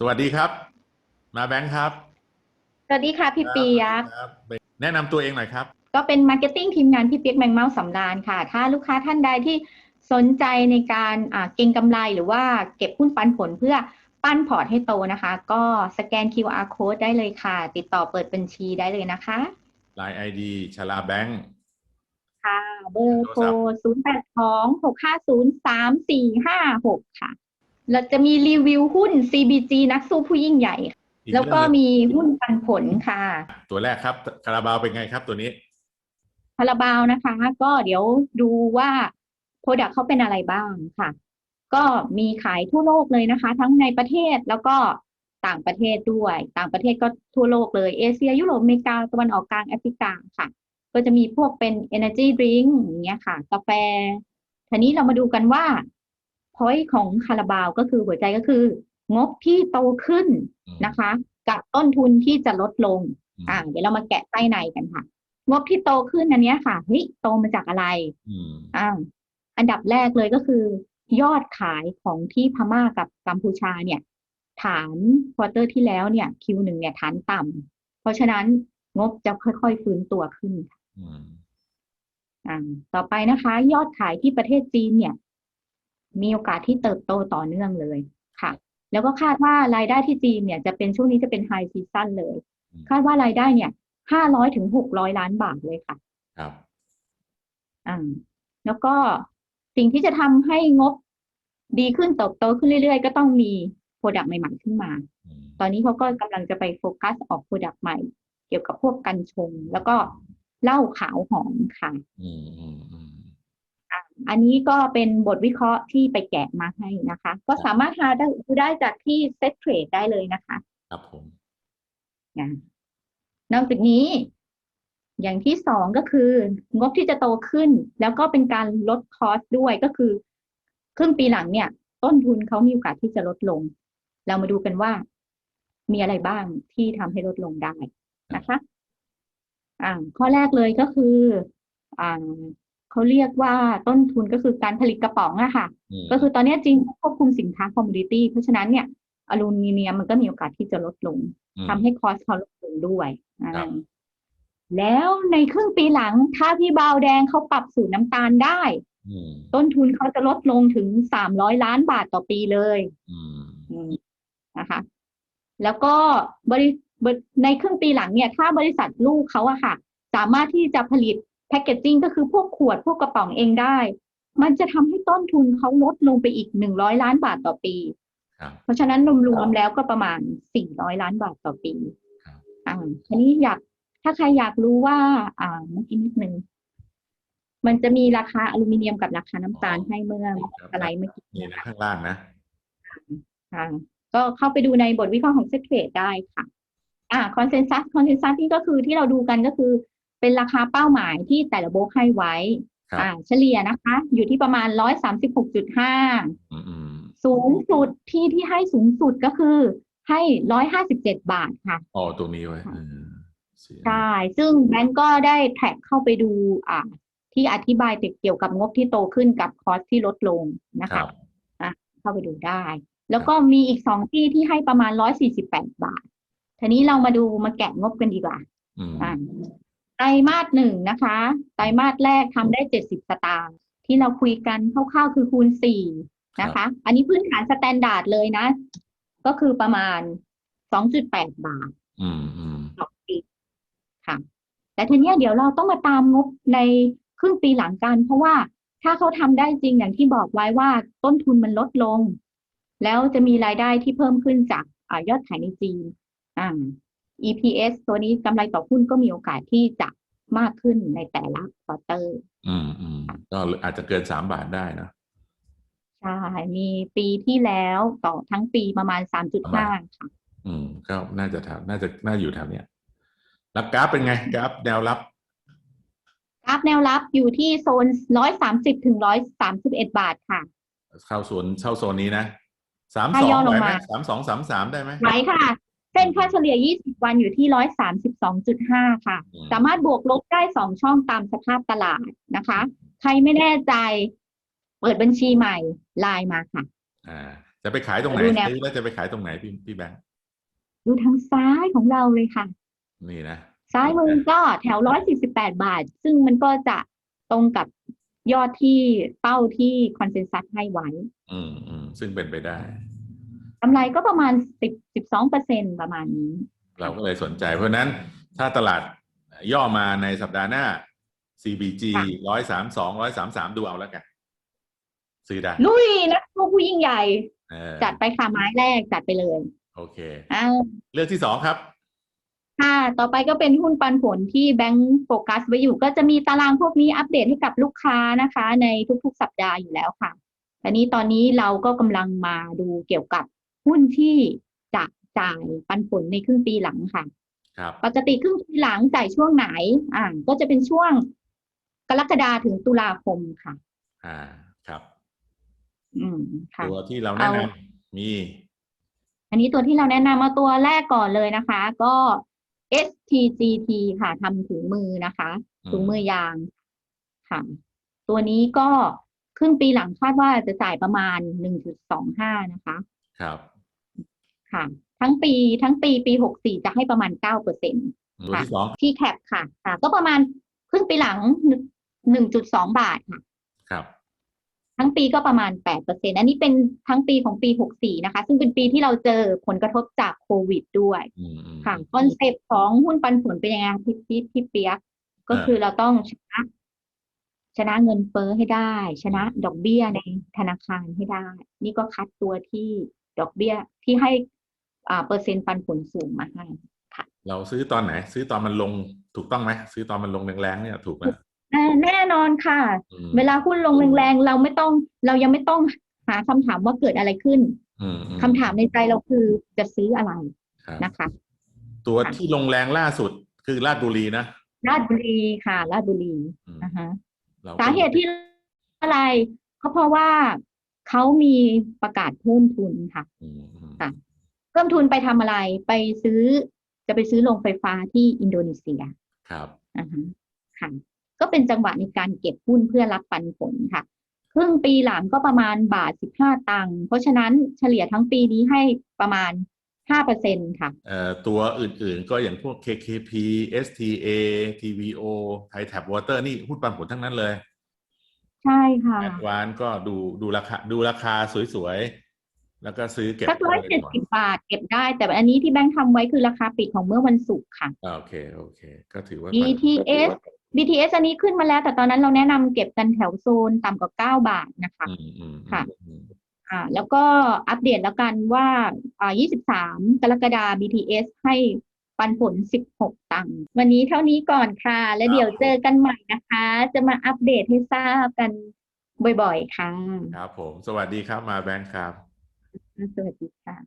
สวัสดีครับ มาแบงค์ครับ สวัสดีค่ะพี่เปียกครับแนะนำตัวเองหน่อยครับ ก็เป็นมาร์เก็ตติ้งทีมงานพี่เปียกแมงเมาสำราญค่ะ ถ้าลูกค้าท่านใดที่สนใจในการอ่าเก็งกำไรหรือว่าเก็บหุ้นปันผลเพื่อปั้นพอร์ตให้โตนะคะ ก็สแกน QR code ได้เลยค่ะ ติดต่อเปิดบัญชีได้เลยนะคะ Line ID ชลาแบงค์ ค่ะเบอร์โทร0 8 2 6 5 0 3 4 5 6 ค่ะ เราจะมีรีวิวหุ้น CBG นักสู้ผู้ยิ่งใหญ่อีแล้วก็เรื่องหนึ่งมีหุ้นปันผลค่ะ ตัวแรกครับคาราบาวเป็นไงครับตัวนี้คาราบาวนะคะ ก็เดี๋ยวดูว่าโปรดักเขาเป็นอะไรบ้างค่ะ ก็มีขายทั่วโลกเลยนะคะ ทั้งในประเทศแล้วก็ต่างประเทศด้วย ต่างประเทศก็ทั่วโลกเลยเอเชีย ยุโรปอเมริกาตะวันออกกลางแอฟริกาค่ะ ก็จะมีพวกเป็น energy drink อย่างเงี้ยค่ะ กาแฟทีนี้เรามาดูกันว่า point ของคาราบาวก็คือหัวใจก็คือ งบที่โตขึ้นอืมนะคะ กับต้นทุนที่จะลดลงอืมอ่า เดี๋ยวเรามาแกะไส้ในกันค่ะ งบที่โตขึ้นอันเนี้ยค่ะเฮ้ยโตมาจากอะไรอืมอ่าอันดับแรกเลยก็คือยอดขายของที่พม่ากับกัมพูชาเนี่ย ฐานควอเตอร์ที่แล้วเนี่ย Q1 เนี่ยฐานต่ำเพราะฉะนั้นงบจะค่อยๆฟื้นตัวขึ้นค่ะอืมอ่าต่อไปนะคะ ยอดขายที่ประเทศจีนเนี่ย มีโอกาสที่เติบโตต่อเนื่องเลยค่ะ แล้วก็คาดว่ารายได้ที่จีนเนี่ยจะเป็นช่วงนี้จะเป็นไฮซีซั่นเลย คาดว่ารายได้เนี่ยห้าร้อยถึงหกร้อยล้านบาทเลยค่ะ ครับอ่าแล้วก็สิ่งที่จะทำให้งบดีขึ้นเติบโตขึ้นเรื่อยๆ ก็ต้องมีโปรดักต์ใหม่ๆขึ้นมาอืมตอนนี้เขาก็กำลังจะไปโฟกัสออกโปรดักต์ใหม่ เกี่ยวกับพวกกันชง แล้วก็เหล้าขาวหอมค่ะ อืมอืมอืม อันนี้ก็เป็นบทวิเคราะห์ที่ไปแกะมาให้นะคะ ก็สามารถหาได้ดูได้จากที่เซ็ตเทรดได้เลยนะคะครับผมนะนอกจากนี้ อย่างที่สองก็คืองบที่จะโตขึ้น แล้วก็เป็นการลดคอสด้วยก็คือ ครึ่งปีหลังเนี่ย ต้นทุนเขามีโอกาสที่จะลดลง เรามาดูกันว่า มีอะไรบ้างที่ทำให้ลดลงได้นะคะ อ่าข้อแรกเลยก็คือ อ่า เขาเรียกว่าต้นทุนก็คือการผลิตกระป๋องอะค่ะอืมก็คือตอนนี้จริงควบคุมสินค้าคอมมูนิตี้ เพราะฉะนั้นเนี่ยอลูมิเนียมมันก็มีโอกาสที่จะลดลงอืมทำให้คอสเขาลดลงด้วยอ่าครับแล้วในครึ่งปีหลังถ้าพี่บาวแดงเขาปรับสูตรน้ำตาลได้อืมต้นทุนเขาจะลดลงถึงสามร้อยล้านบาทต่อปีเลยอืมอืมนะคะ แล้วก็บริบริในครึ่งปีหลังเนี่ย ถ้าบริษัทลูกเขาอะค่ะ สามารถที่จะผลิต แพคเกจจิ้งก็คือพวกขวดพวกกระป๋องเองได้ มันจะทำให้ต้นทุนเขาลดลงไปอีกหนึ่งร้อยล้านบาทต่อปีครับเพราะฉะนั้นรวมๆแล้วก็ประมาณสี่ร้อยล้านบาทต่อปีครับอ่าทีนี้อยากถ้าใครอยากรู้ว่า อ่าเมื่อกี้นิดนึงมันจะมีราคาอลูมิเนียมกับราคาน้ำตาลให้เมื่อครับสไลด์เมื่อกี้นี่นะข้างล่างนะค่ะก็เข้าไปดูในบทวิเคราะห์ของเซ็ตเทรดได้ค่ะ อ่าคอนเซนแซสคอนเซนแซสนี่ก็คือที่เราดูกันก็คือ เป็นราคาเป้าหมายที่แต่ละโบรกให้ไว้ครับอ่า เฉลี่ยนะคะ อยู่ที่ประมาณร้อยสามสิบหกจุดห้าอืมอืมสูงสุดที่ที่ให้สูงสุดก็คือ ให้ร้อยห้าสิบเจ็ดบาทค่ะอ๋อตรงนี้ไว้เออเสียใช่ซึ่งแบงก์ก็ได้แท็กเข้าไปดูอ่าที่อธิบายเกี่ยวกับงบที่โตขึ้นกับคอสที่ลดลงนะครัคะบเข้าไปดูได้ แล้วก็มีอีกสองที่ที่ให้ประมาณร้อยสี่สิบแปดบาททีนี้เรามาดูมาแกะงบกันดีกว่าอืมอ่า ไตรมาสหนึ่งนะคะ ไตรมาสแรกทำได้เจ็ดสิบสตางค์ที่เราคุยกันคร่าวๆคือคูณสี่นะคะ อันนี้พื้นฐานสแตนดาร์ดเลยนะ ก็คือประมาณสองจุดแปดบาทอืมอืมต่อปีค่ะแต่ทีเนี้ยเดี๋ยวเราต้องมาตามงบในครึ่งปีหลังกัน เพราะว่าถ้าเขาทำได้จริงอย่างที่บอกไว้ว่าต้นทุนมันลดลง แล้วจะมีรายได้ที่เพิ่มขึ้นจากอายอดขายในจีนอ่า EPS ตัวนี้กำไรต่อหุ้นก็มีโอกาสที่จะมากขึ้นในแต่ละควอเตอร์ อืมอืมก็อาจจะเกินสามบาทได้นะ ใช่ มีปีที่แล้วต่อทั้งปีประมาณ3.5ค่ะ อืม ก็น่าจะแถวน่าจะน่าอยู่แถวเนี้ยแล้วกราฟเป็นไง กราฟแนวรับ กราฟแนวรับอยู่ที่โซน130ถึง131บาทค่ะ เข้าโซนเข้าโซนนี้นะสามถ้าสองย่อลไหวงไหมมาสามสองสามสามได้ไหมไหวค่ะ เส้นค่าเฉลี่ย 20 วันอยู่ที่ 132.5 ค่ะอืมสามารถบวกลบได้ 2 ช่องตามสภาพตลาดนะคะ ใครไม่แน่ใจ เปิดบัญชีใหม่ไลน์มาค่ะ อ่า จะไปขายตรงไหนดูแนวซื้อแล้วจะไปขายตรงไหนพี่พี่แบงค์ดูทางซ้ายของเราเลยค่ะ นี่นะ ซ้ายมือก็แถวร้อยสี่สิบแปดบาท ซึ่งมันก็จะตรงกับยอดที่เป้าที่คอนเซนแซสให้ไว้ อืมอืมซึ่งเป็นไปได้ กำไรก็ประมาณสิบสิบสองเปอร์เซ็นประมาณนี้ เราก็เลยสนใจ เพราะฉะนั้นถ้าตลาดย่อมาในสัปดาห์หน้า CBG ค่ะร้อยสามสองร้อยสามสามดูเอาแล้วกัน ซื้อได้ ลุยนะพวกผู้ยิ่งใหญ่เออจัดไปค่ะไม้แรกจัดไปเลย โอเคอ่าเลือกที่สองครับค่ะ ต่อไปก็เป็นหุ้นปันผลที่แบงก์โฟกัสไว้อยู่ ก็จะมีตารางพวกนี้อัปเดตให้กับลูกค้านะคะ ในทุกๆ สัปดาห์อยู่แล้วค่ะทีนี้ตอนนี้เราก็กำลังมาดูเกี่ยวกับ หุ้นที่จะจ่ายปันผลในครึ่งปีหลังค่ะครับปกติครึ่งปีหลังจ่ายช่วงไหน อ่าก็จะเป็นช่วงกรกฎาถึงตุลาคมค่ะ อ่าครับ อืมค่ะตัวที่เราแนะนเอาำมี อันนี้ตัวที่เราแนะนำมาตัวแรกก่อนเลยนะคะ ก็ STGT ค่ะทำถุงมือนะคะถุงมือยางค่ะ ตัวนี้ก็ครึ่งปีหลังคาดว่าจะจ่ายประมาณ1.25นะคะ ครับ ค่ะ ทั้งปีทั้งปีปี64จะให้ประมาณ9%ตัวที่สองที่แคปค่ะค่ะ ก็ประมาณครึ่งปีหลัง1.2บาทค่ะ ครับ ทั้งปีก็ประมาณ8%อันนี้เป็นทั้งปีของปี64นะคะ ซึ่งเป็นปีที่เราเจอผลกระทบจากโควิดด้วยอืมอืมค่ะคอนเซปต์ของหุ้นปันผลเป็นยังไงคะพี่พี่พี่เปียกก็อ่าคือเราต้องชนะชนะเงินเฟ้อให้ได้ ชนะดอกเบี้ยในธนาคารให้ได้ นี่ก็คัดตัวที่ดอกเบี้ยที่ให้อ่า เปอร์เซ็นต์ปันผลสูงมาให้เราซื้อตอนไหน ซื้อตอนมันลงถูกต้องไหมซื้อตอนมันลงแรงๆเนี่ยถูกไหมอ่าแน่นอนค่ะอืมเวลาหุ้นลงแรงๆเราไม่ต้อง เรายังไม่ต้องหาคำถามว่าเกิดอะไรขึ้นอืมอืมคำถามในใจเราคือจะซื้ออะไรครับนะคะ ตัวค่ะที่ลงแรงล่าสุดคือลาดบุรีนะราชบุรีค่ะราชบุรีอืมนะคะเราก็สาเหตุที่อะไรก็เพราะว่าเขามีประกาศเพิ่มทุนค่ะอืมอืมค่ะเพิ่มทุนไปทำอะไรไปซื้อ จะไปซื้อโรงไฟฟ้าที่อินโดนีเซีย ครับอ่าฮะค่ะก็เป็นจังหวะในการเก็บหุ้นเพื่อรับปันผลค่ะ ครึ่งปีหลังก็ประมาณบาทสิบห้าตังค์เพราะฉะนั้นเฉลี่ยทั้งปีนี้ให้ประมาณห้าเปอร์เซ็นค่ะเอ่อตัวอื่นๆก็อย่างพวก KKP STA TVO ไทยแท็บวอเตอร์นี่หุ้นปันผลทั้งนั้นเลย ใช่ค่ะแอดวานก็ดูดูราคาดูราคาสวยๆ แล้วก็ซื้อเก็บสักร้อยไว้เจ็ดก่อนสิบบาทเก็บได้ แต่อันนี้ที่แบงค์ทำไว้คือราคาปิดของเมื่อวันศุกร์ค่ะอ่าโอเคโอเค ก็ถือว่า BTS BTS อันนี้ขึ้นมาแล้ว แต่ตอนนั้นเราแนะนำเก็บกันแถวโซนต่ำกว่าเก้าบาทนะคะอืมอืมค่ะอืมอ่าแล้วก็อัปเดตแล้วกันว่าอ่า23 กรกฎาคม BTS ให้ปันผล 16 ตังค์ วันนี้เท่านี้ก่อนค่ะ แล้วเดี๋ยวเจอกันใหม่นะคะ จะมาอัปเดตให้ทราบกันบ่อยๆ ค่ะ ครับผม สวัสดีครับ มาแบงค์ครับ สวัสดีค่ะ